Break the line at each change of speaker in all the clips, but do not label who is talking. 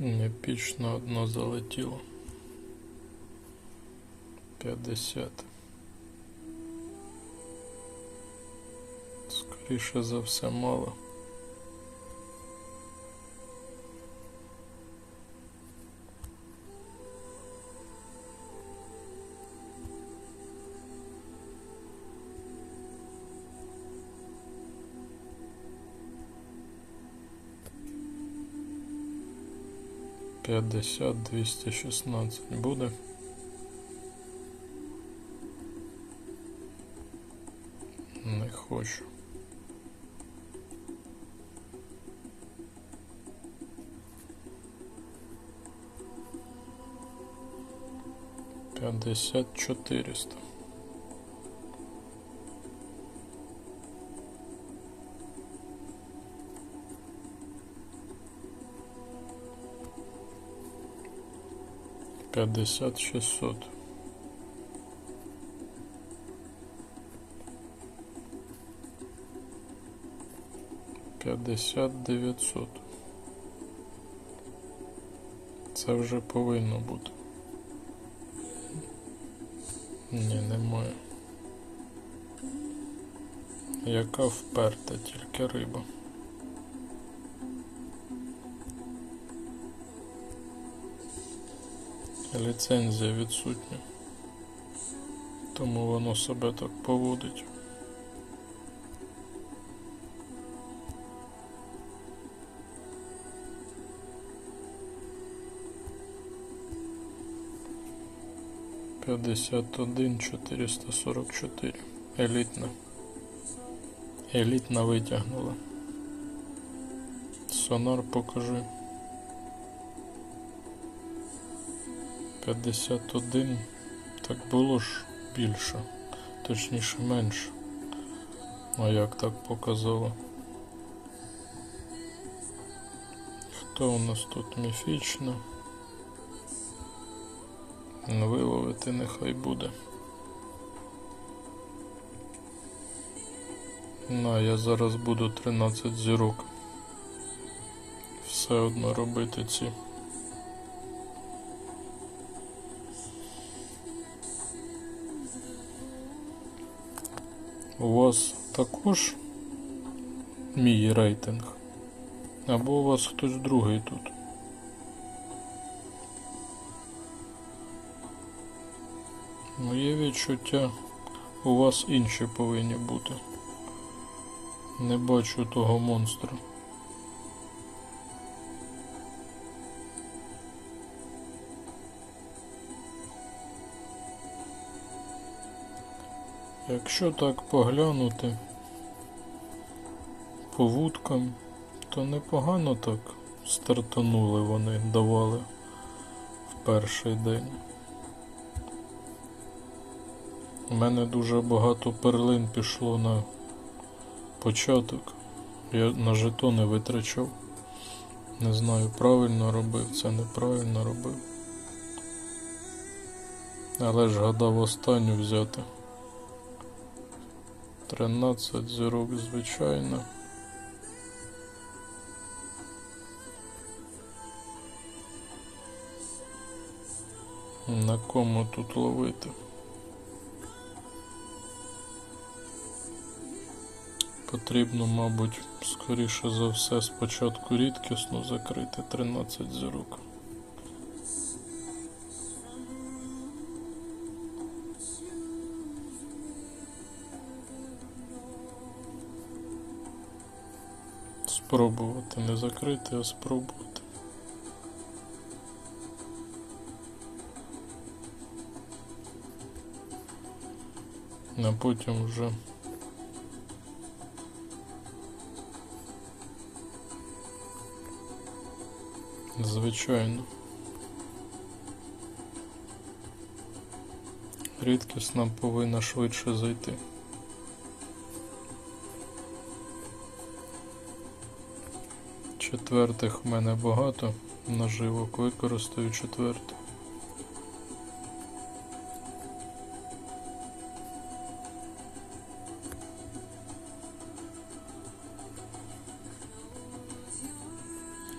Епічно одно залетіло. 50. Скоріше за все мало. 50 216 буде. Не хочу. Пятьдесят четыреста. 50 600 50 900 Це вже повинно бути. Ні, немає. Яка вперта тільки риба. Ліцензія відсутня. Тому воно себе так поводить. П'ятдесят один чотириста сорок чотири. Елітна. Елітна витягнула. Сонар покажи. П'ятдесят один. Так було ж більше. Точніше менше. А як так показало? Хто у нас тут міфічна? Ну, Виловити нехай буде. На, я зараз буду 13 зірок. Все одно робити ці. У вас також мій рейтинг? Або у вас хтось другий тут? Моє відчуття у вас інші повинні бути. Не бачу того монстра. Якщо так поглянути по вудкам, то непогано так стартанули вони, давали в перший день. У мене дуже багато перлин пішло на початок. Я на жетони витрачав. Не знаю, правильно робив, це неправильно робив. Але ж гадав останню взяти. 13 зірок, звичайно. На кому тут ловити? Потрібно, мабуть, скоріше за все спочатку рідкісно закрити 13 зірок. Спробувати не закрити, а спробувати. А потім вже Звичайно. Рідкісна повинна швидше зайти. Четвертих в мене багато наживок, використаю четверту.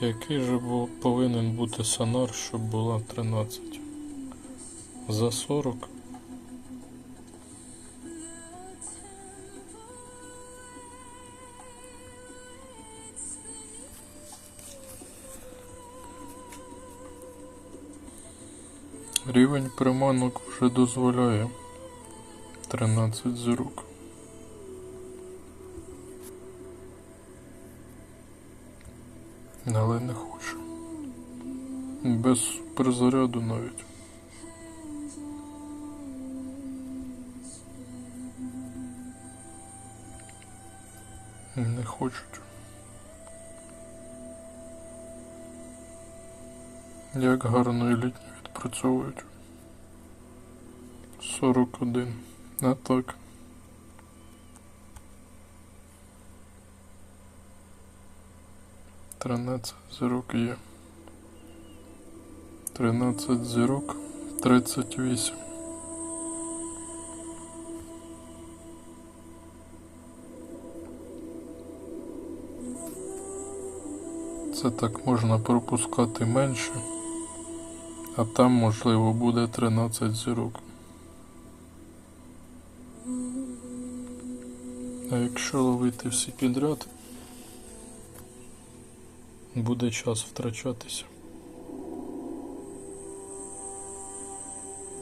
Який же бу- повинен бути сонар, щоб була 13? За 40? Рівень приманок вже дозволяє 13 зірок. Але не хочу. Без суперзаряду навіть. Не хочуть. Як гарно і літні відпрацьовують. 41. А так. Тринадцять зірок є. Тринадцять зірок. Тридцять вісім. Це так можна пропускати менше, а там можливо буде 13 зірок. А якщо ловити всі підряд, буде час втрачатися.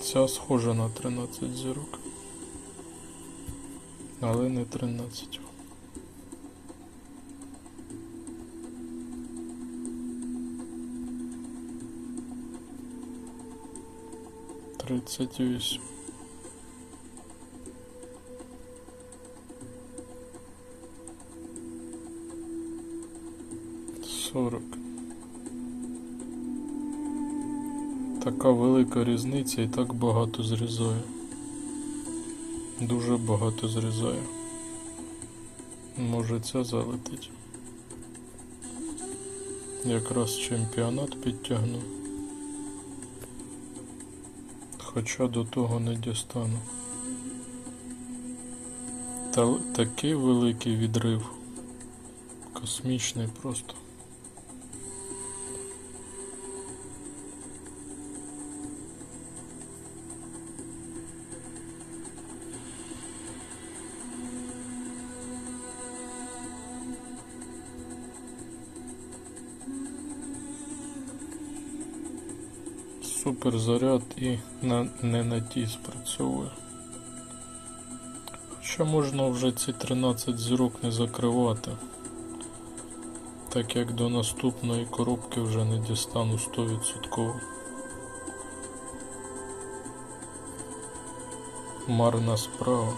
Ця схожа на 13 зірок, але не 13. Тридцять вісім. Сорок. Така велика різниця і так багато зрізає. Дуже багато зрізає. Може ця залетить. Якраз чемпіонат підтягну. Хоча до того не дістану. Та такий великий відрив. Космічний просто. Супер заряд і на, не на тій спрацьовує. Хоча можна вже ці 13 зірок не закривати, так як до наступної коробки вже не дістану 100%. Марна справа.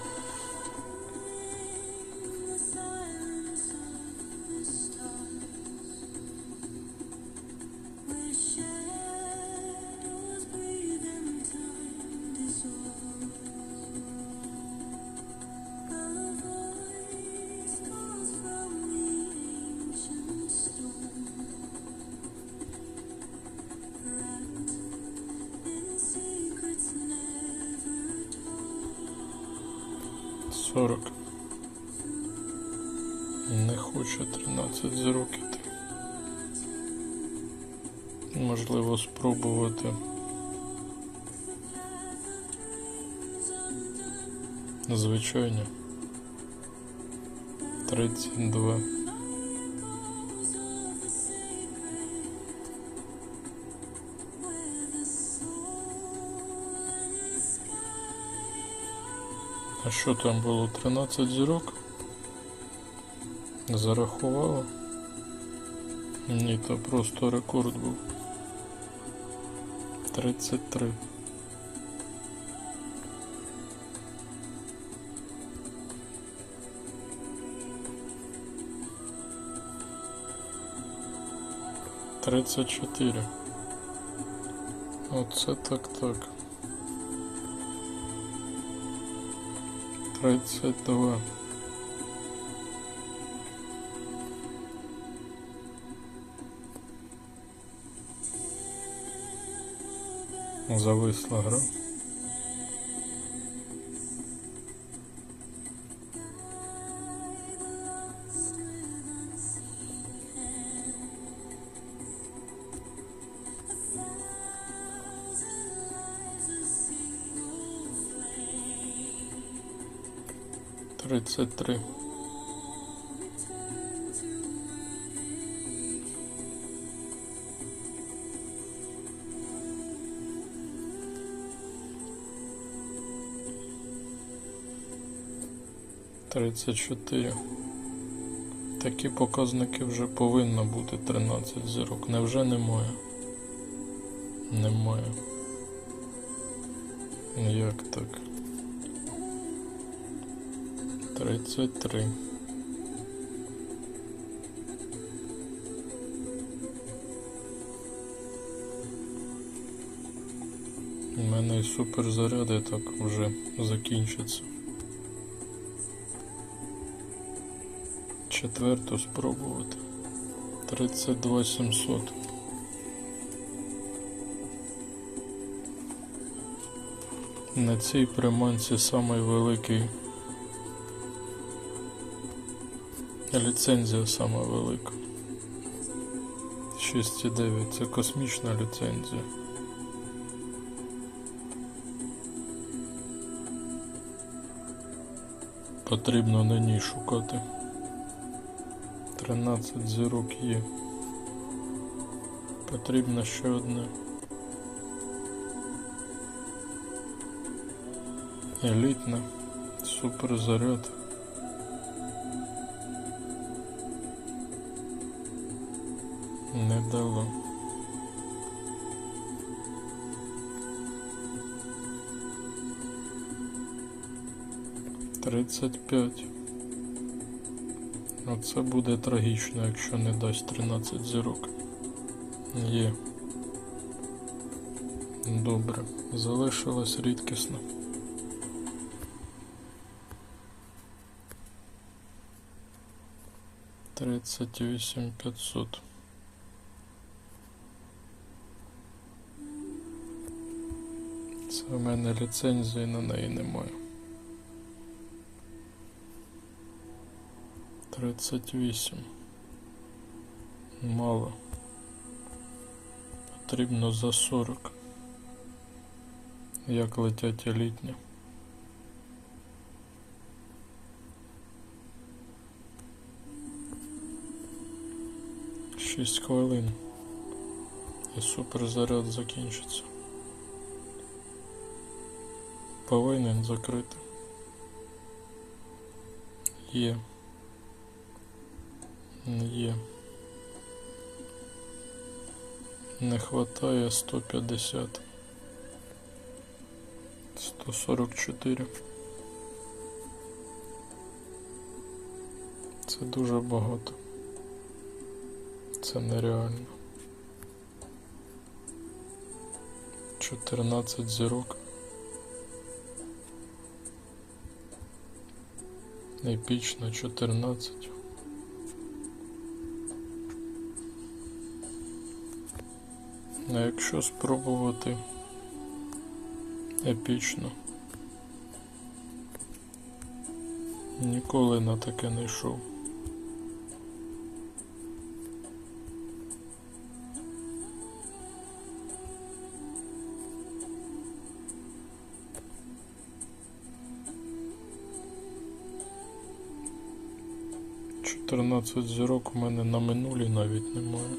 Сорок. Не хоче 13 з іти. Можливо спробувати. Звичайно. 32. А що там було? 13 зірок? Зарахувало? Ні, то просто рекорд був. 33. Тридцять чотири. Оце так так. Тридцять два. Зависла гра. Тридцять три. Тридцять чотири. Такі показники вже повинно бути 13 зірок. Невже немає? Немає. Як так? 33. У мене і суперзаряди так вже закінчаться. Четверту спробувати. 32 700. На цій приманці самий великий ліцензія сама велика. 6,9 це космічна ліцензія. Потрібно на ній шукати. 13 зірок є. Потрібно ще одне. Елітна. Суперзаряд. Не дало. Тридцять п'ять. Оце буде трагічно, якщо не дасть 13 зірок. Є. Добре. Залишилось рідкісно. Тридцять вісім п'ятсот. В мене ліцензії на неї немає. 38. Мало. Потрібно за 40. Як летять елітні. Шість хвилин. І суперзаряд закінчиться. Повинен закрити. Є. Є. Не хватає 150. 144. Це дуже багато. Це нереально. 14 зірок. Епічно 14. А якщо спробувати епічно, ніколи на таке не йшов. Чотирнадцять зірок у мене на минулі навіть немає.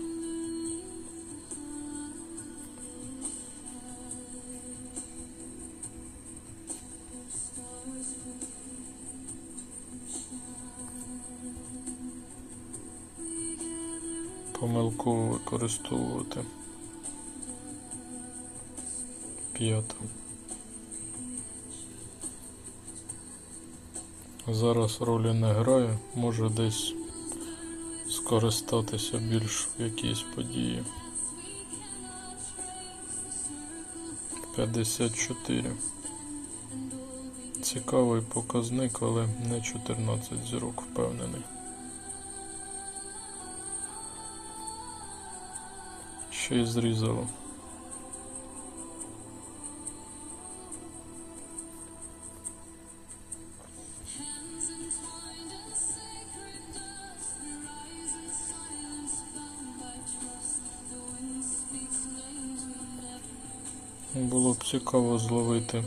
помилково використовувати. П'ята. Зараз ролі не грає, може десь скористатися більш в якісь події. 54. Цікавий показник, але не 14 зірок впевнений. Ще й зрізало. Було б цікаво зловити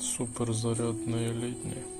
суперзарядний елітний.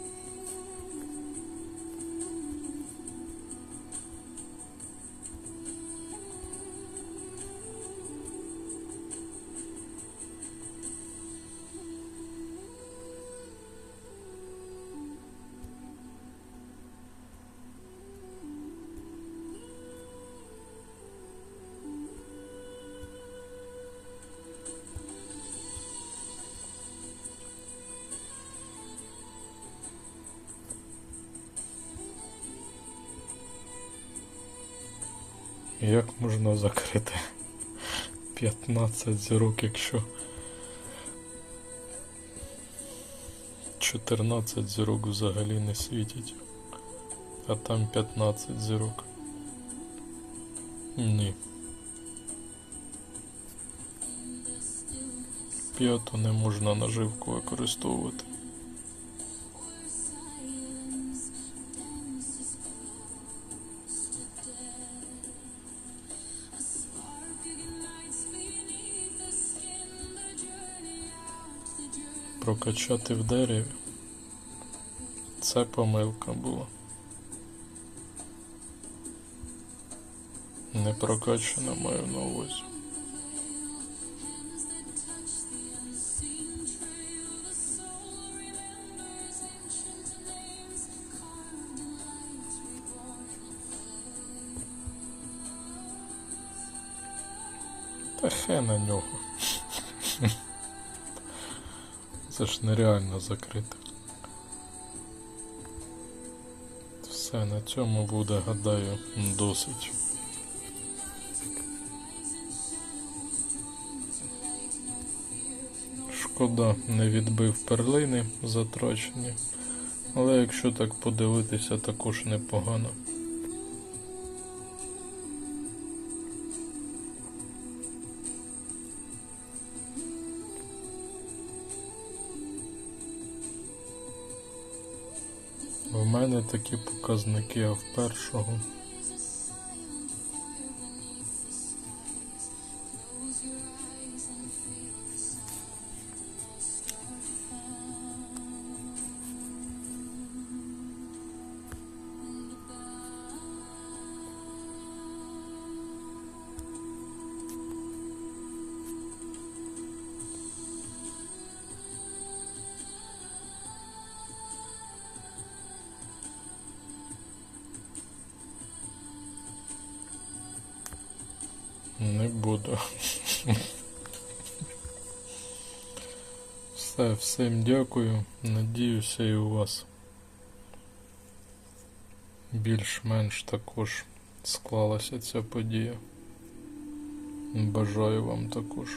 Як можна закрити 15 зірок, якщо 14 зірок взагалі не світять, а там 15 зірок. Ні. П'яту не можна наживку використовувати. Прокачати в дереві. Це помилка була. Не прокачана маю на увазі. Та хе на нього. Це ж нереально закрити. Все, на цьому буде, гадаю, досить. Шкода, не відбив перлини затрачені, але якщо так подивитися, також непогано. Мене такі показники, а в першого. Всім дякую. Надіюся і у вас більш-менш також склалася ця подія. Бажаю вам також.